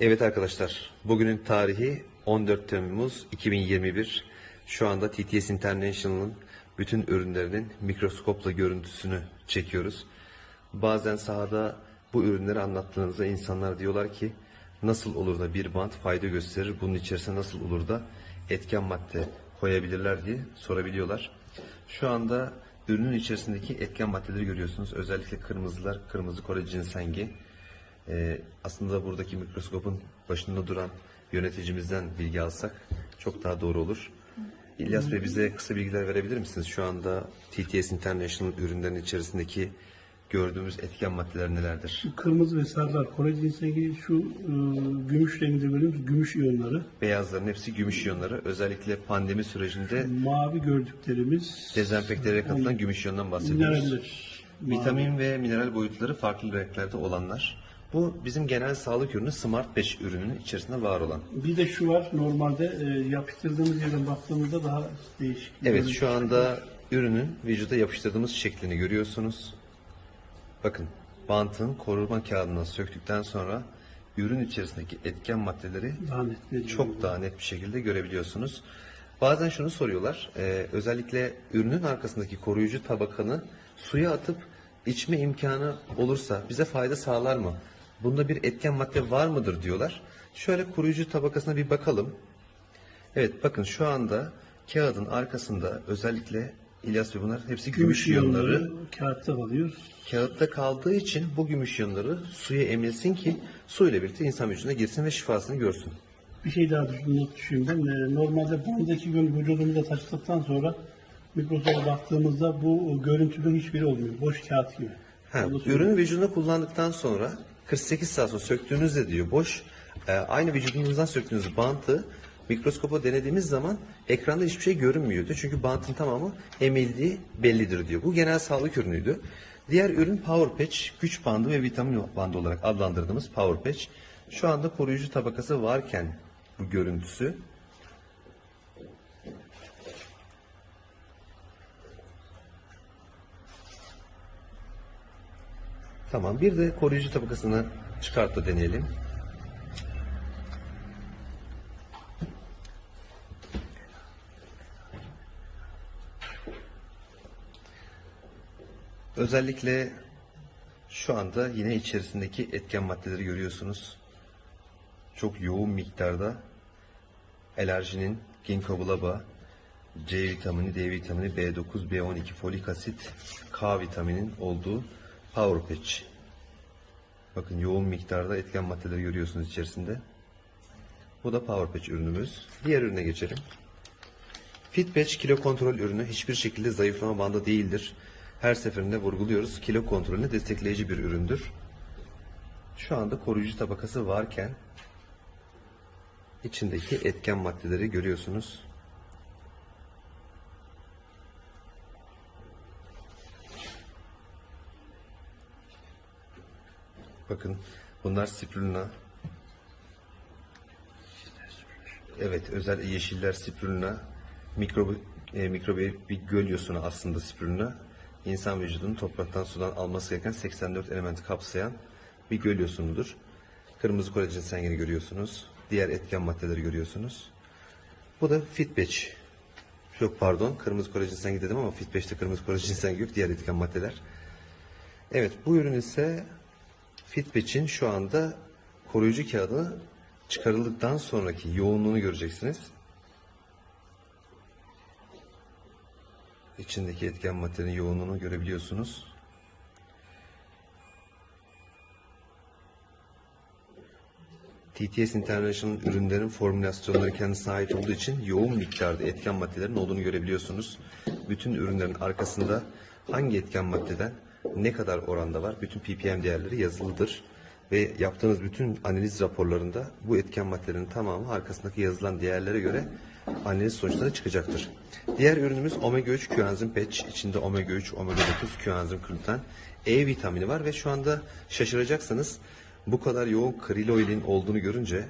Evet arkadaşlar, bugünün tarihi 14 Temmuz 2021. Şu anda TTS International'ın bütün ürünlerinin mikroskopla görüntüsünü çekiyoruz. Bazen sahada bu ürünleri anlattığınızda insanlar diyorlar ki nasıl olur da bir bant fayda gösterir, bunun içerisine nasıl olur da etken madde koyabilirler diye sorabiliyorlar. Şu anda ürünün içerisindeki etken maddeleri görüyorsunuz. Özellikle kırmızılar, kırmızı Kore cinsengi. Ee, aslında buradaki mikroskopun başında duran yöneticimizden bilgi alsak çok daha doğru olur. İlyas Bey bize kısa bilgiler verebilir misiniz? Şu anda TTS International ürünlerin içerisindeki gördüğümüz etken maddeler nelerdir? Kırmızı ve sarılar cinsengi şu e, gümüş renginde gördüğümüz gümüş iyonları. Beyazların hepsi gümüş iyonları. Özellikle pandemi sürecinde Mavi gördüklerimiz dezenfektelere katılan gümüş iyondan bahsediyoruz. mineraller. Vitamin ve mineral boyutları farklı renklerde olanlar. Bu bizim genel sağlık ürünü Smart 5 ürününün içerisinde var olan. Bir de şu var normalde e, yapıştırdığımız yerden baktığımızda daha değişik. Evet şu anda ürünün vücuda yapıştırdığımız şeklini görüyorsunuz. Bakın bantın koruma kağıdını söktükten sonra ürün içerisindeki etken maddeleri daha net çok daha net bir şekilde görebiliyorsunuz. Bazen şunu soruyorlar, e, özellikle ürünün arkasındaki koruyucu tabakanı suya atıp içme imkanı olursa bize fayda sağlar mı? Bunda bir etken madde var mıdır diyorlar. Şöyle koruyucu tabakasına bir bakalım. Evet bakın şu anda kağıdın arkasında özellikle İlyas ve bunlar hepsi gümüş iyonları kağıtta kalıyor. kağıtta kaldığı için bu gümüş iyonları suya emilsin ki su ile birlikte insan vücuduna girsin ve şifasını görsün. Bir şey daha düşün, düşün ben. E, normalde bandaki gün vücudumuza taşıdıktan sonra mikroskopa baktığımızda bu görüntünün hiçbiri olmuyor. Boş kağıt gibi. Ha, ürünü vücuduna kullandıktan sonra 48 saat sonra söktüğünüzde diyor boş e, aynı vücudunuzdan söktüğünüz bantı mikroskopa denediğimiz zaman ekranda hiçbir şey görünmüyordu. Çünkü bantın tamamı emildiği bellidir diyor. Bu genel sağlık ürünüydü. Diğer ürün Power Patch, güç bandı ve vitamin bandı olarak adlandırdığımız Power Patch. Şu anda koruyucu tabakası varken bu görüntüsü Tamam bir de koruyucu tabakasını çıkart da deneyelim. Özellikle şu anda yine içerisindeki etken maddeleri görüyorsunuz. Çok yoğun miktarda alerjinin ginkgo biloba, C vitamini, D vitamini, B9, B12, folik asit, K vitaminin olduğu Power Patch. Bakın yoğun miktarda etken maddeleri görüyorsunuz içerisinde. Bu da Power Patch ürünümüz. Diğer ürüne geçelim. Fit Patch kilo kontrol ürünü hiçbir şekilde zayıflama bandı değildir. Her seferinde vurguluyoruz. Kilo kontrolünü destekleyici bir üründür. Şu anda koruyucu tabakası varken içindeki etken maddeleri görüyorsunuz. Bakın bunlar spirulina. Evet özel yeşiller spirulina. Mikrobi, e, mikrobiyal bir göl yosunu aslında spirulina. İnsan vücudunun topraktan sudan alması gereken 84 elementi kapsayan bir göl yosunudur. Kırmızı kolajen sengeni görüyorsunuz. Diğer etken maddeleri görüyorsunuz. Bu da Fitbatch. Yok pardon kırmızı kolajen sengi dedim ama Fitbatch'te kırmızı kolajen sengi yok. Diğer etken maddeler. Evet bu ürün ise Fitbatch'in şu anda koruyucu kağıdı çıkarıldıktan sonraki yoğunluğunu göreceksiniz. İçindeki etken maddenin yoğunluğunu görebiliyorsunuz. TTS International ürünlerin formülasyonları kendisine ait olduğu için yoğun miktarda etken maddelerin olduğunu görebiliyorsunuz. Bütün ürünlerin arkasında hangi etken maddeden ne kadar oranda var bütün ppm değerleri yazılıdır. Ve yaptığınız bütün analiz raporlarında bu etken maddelerin tamamı arkasındaki yazılan değerlere göre analiz sonuçları çıkacaktır. Diğer ürünümüz omega 3 coenzim patch. İçinde omega 3, omega 9 coenzim gluten, E vitamini var ve şu anda şaşıracaksınız bu kadar yoğun krill oil'in olduğunu görünce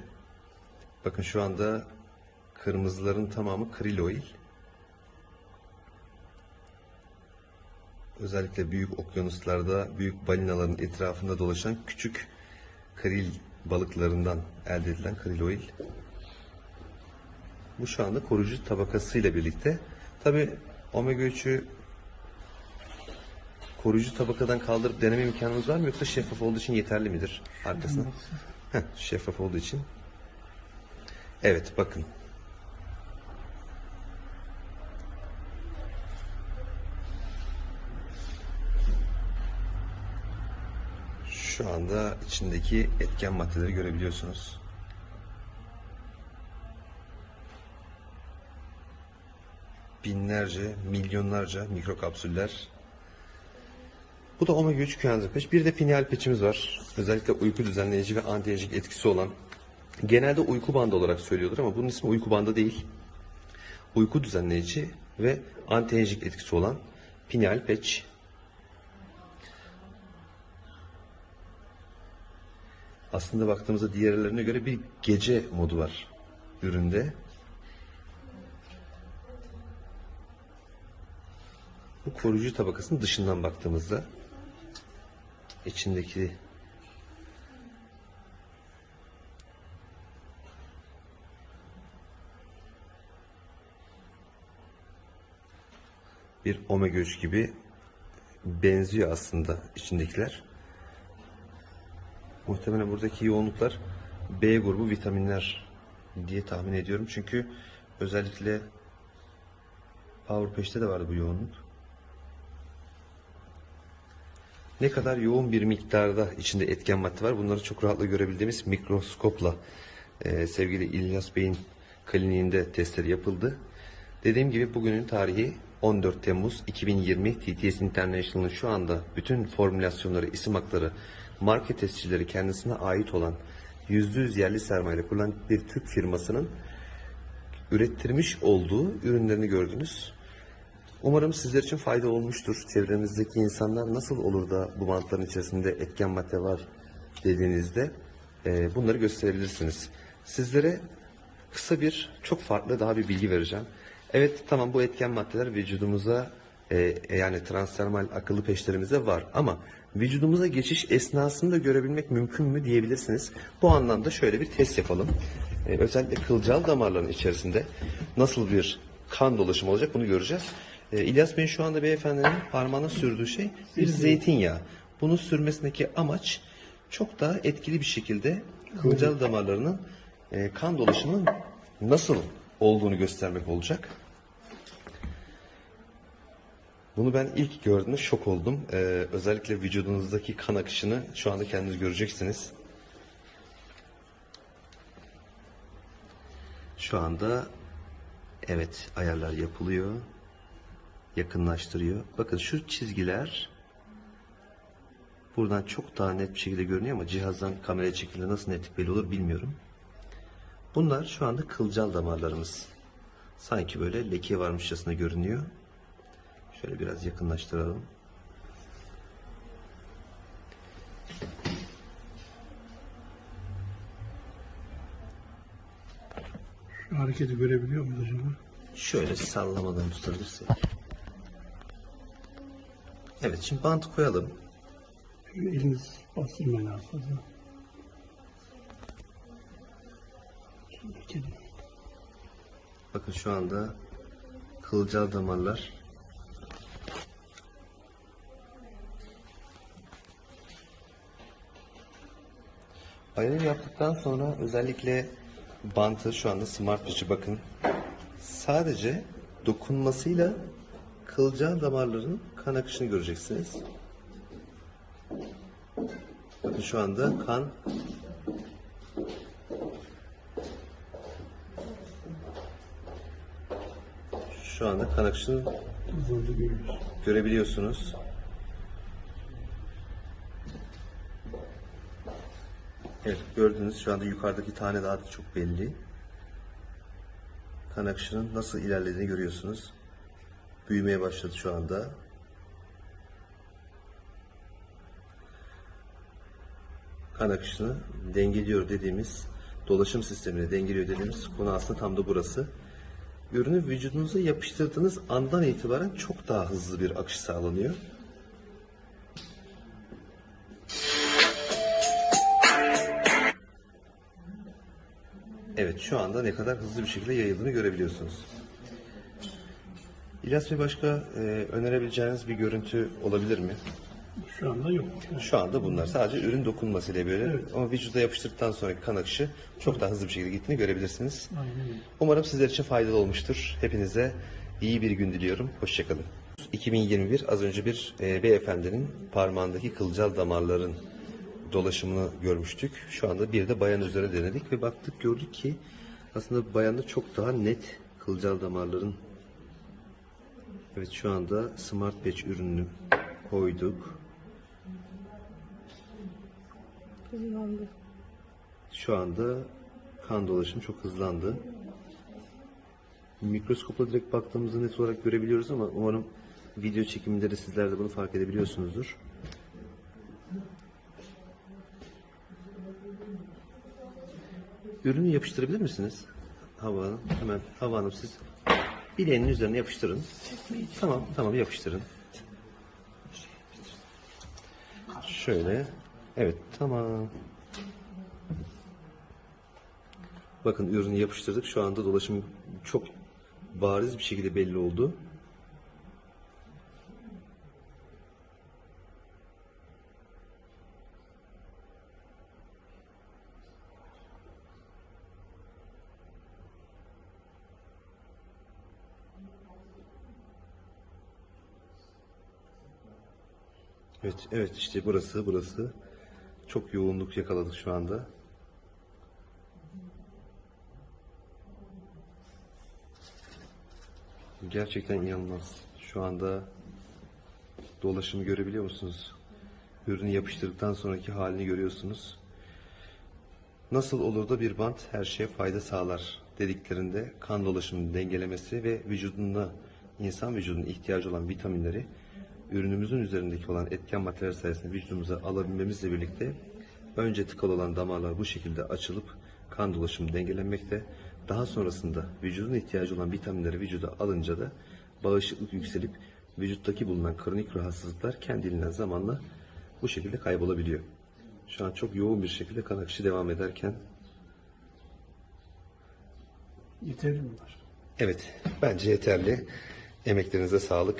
bakın şu anda kırmızıların tamamı krill Özellikle büyük okyanuslarda büyük balinaların etrafında dolaşan küçük kril balıklarından elde edilen krill oil. Bu şu anda koruyucu tabakasıyla birlikte. Tabi omega 3'ü koruyucu tabakadan kaldırıp deneme imkanımız var mı yoksa şeffaf olduğu için yeterli midir arkasına? Heh, şeffaf olduğu için. Evet bakın. Şu anda içindeki etken maddeleri görebiliyorsunuz. Binlerce, milyonlarca mikrokapsüller. Bu da omega 3 küyanzı peç. Bir de pineal peçimiz var. Özellikle uyku düzenleyici ve antiyejik etkisi olan. Genelde uyku bandı olarak söylüyordur ama bunun ismi uyku bandı değil. Uyku düzenleyici ve antiyejik etkisi olan pineal peç. Aslında baktığımızda diğerlerine göre bir gece modu var üründe. Bu koruyucu tabakasının dışından baktığımızda içindeki bir omega 3 gibi benziyor aslında içindekiler. Muhtemelen buradaki yoğunluklar B grubu vitaminler diye tahmin ediyorum. Çünkü özellikle Power Page'te de vardı bu yoğunluk. Ne kadar yoğun bir miktarda içinde etken madde var bunları çok rahatla görebildiğimiz mikroskopla e, sevgili İlyas Bey'in kliniğinde testleri yapıldı. Dediğim gibi bugünün tarihi 14 Temmuz 2020 TTS International'ın şu anda bütün formülasyonları, isim hakları, marka tescilleri kendisine ait olan %100 yerli sermayeyle kurulan bir Türk firmasının ürettirmiş olduğu ürünlerini gördünüz. Umarım sizler için fayda olmuştur. Çevrenizdeki insanlar nasıl olur da bu bantların içerisinde etken madde var dediğinizde e, bunları gösterebilirsiniz. Sizlere kısa bir, çok farklı daha bir bilgi vereceğim. Evet tamam bu etken maddeler vücudumuza e, yani transdermal akıllı peşlerimizde var ama vücudumuza geçiş esnasında görebilmek mümkün mü diyebilirsiniz. Bu anlamda şöyle bir test yapalım. E, özellikle kılcal damarların içerisinde nasıl bir kan dolaşımı olacak bunu göreceğiz. E, İlyas Bey'in şu anda beyefendinin parmağına sürdüğü şey bir zeytinyağı. Bunu sürmesindeki amaç çok daha etkili bir şekilde kılcal damarlarının e, kan dolaşımının nasıl olduğunu göstermek olacak. Bunu ben ilk gördüğümde şok oldum. Ee, özellikle vücudunuzdaki kan akışını şu anda kendiniz göreceksiniz. Şu anda evet ayarlar yapılıyor. Yakınlaştırıyor. Bakın şu çizgiler buradan çok daha net bir şekilde görünüyor ama cihazdan kameraya çekildiğinde nasıl netlik belli olur bilmiyorum. Bunlar şu anda kılcal damarlarımız. Sanki böyle leke varmışçasına görünüyor. Şöyle biraz yakınlaştıralım. Şu hareketi görebiliyor muyuz acaba? Şöyle sallamadan tutabilirsek. Evet şimdi bant koyalım. Eliniz bastırmayın aslında. Bakın şu anda kılcal damarlar Ayarı yaptıktan sonra özellikle bantı şu anda smart dışı bakın. Sadece dokunmasıyla kılcal damarların kan akışını göreceksiniz. Bakın şu anda kan şu anda kan akışını görebiliyorsunuz. Evet gördüğünüz şu anda yukarıdaki tane daha da çok belli. Kan akışının nasıl ilerlediğini görüyorsunuz. Büyümeye başladı şu anda. Kan akışını dengeliyor dediğimiz, dolaşım sistemini dengeliyor dediğimiz konu aslında tam da burası. Ürünü vücudunuza yapıştırdığınız andan itibaren çok daha hızlı bir akış sağlanıyor. Evet şu anda ne kadar hızlı bir şekilde yayıldığını görebiliyorsunuz. İlyas Bey başka e, önerebileceğiniz bir görüntü olabilir mi? Şu anda yok. Şu anda bunlar sadece ürün dokunmasıyla böyle ama vücuda yapıştırdıktan sonraki kan akışı çok daha hızlı bir şekilde gittiğini görebilirsiniz. Aynen. Umarım sizler için faydalı olmuştur. Hepinize iyi bir gün diliyorum. Hoşçakalın. 2021 az önce bir e, beyefendinin parmağındaki kılcal damarların dolaşımını görmüştük. Şu anda bir de bayan üzerine denedik ve baktık gördük ki aslında bayanda çok daha net kılcal damarların Evet şu anda Smart Patch ürününü koyduk. Hızlandı. Şu anda kan dolaşımı çok hızlandı. Mikroskopla direkt baktığımızda net olarak görebiliyoruz ama umarım video çekiminde de sizler de bunu fark edebiliyorsunuzdur. Ürünü yapıştırabilir misiniz? Hava Hanım. Hemen Hava Hanım siz bileğinin üzerine yapıştırın. Tamam, tamam yapıştırın. Şöyle. Evet, tamam. Bakın ürünü yapıştırdık. Şu anda dolaşım çok bariz bir şekilde belli oldu. Evet, evet işte burası, burası. Çok yoğunluk yakaladık şu anda. Gerçekten inanılmaz. Şu anda dolaşımı görebiliyor musunuz? Ürünü yapıştırdıktan sonraki halini görüyorsunuz. Nasıl olur da bir bant her şeye fayda sağlar dediklerinde kan dolaşımının dengelemesi ve vücudunda insan vücudunun ihtiyacı olan vitaminleri ürünümüzün üzerindeki olan etken maddeler sayesinde vücudumuza alabilmemizle birlikte önce tıkalı olan damarlar bu şekilde açılıp kan dolaşımı dengelenmekte. Daha sonrasında vücudun ihtiyacı olan vitaminleri vücuda alınca da bağışıklık yükselip vücuttaki bulunan kronik rahatsızlıklar kendiliğinden zamanla bu şekilde kaybolabiliyor. Şu an çok yoğun bir şekilde kan akışı devam ederken Yeterli mi var? evet bence yeterli. Emeklerinize sağlık.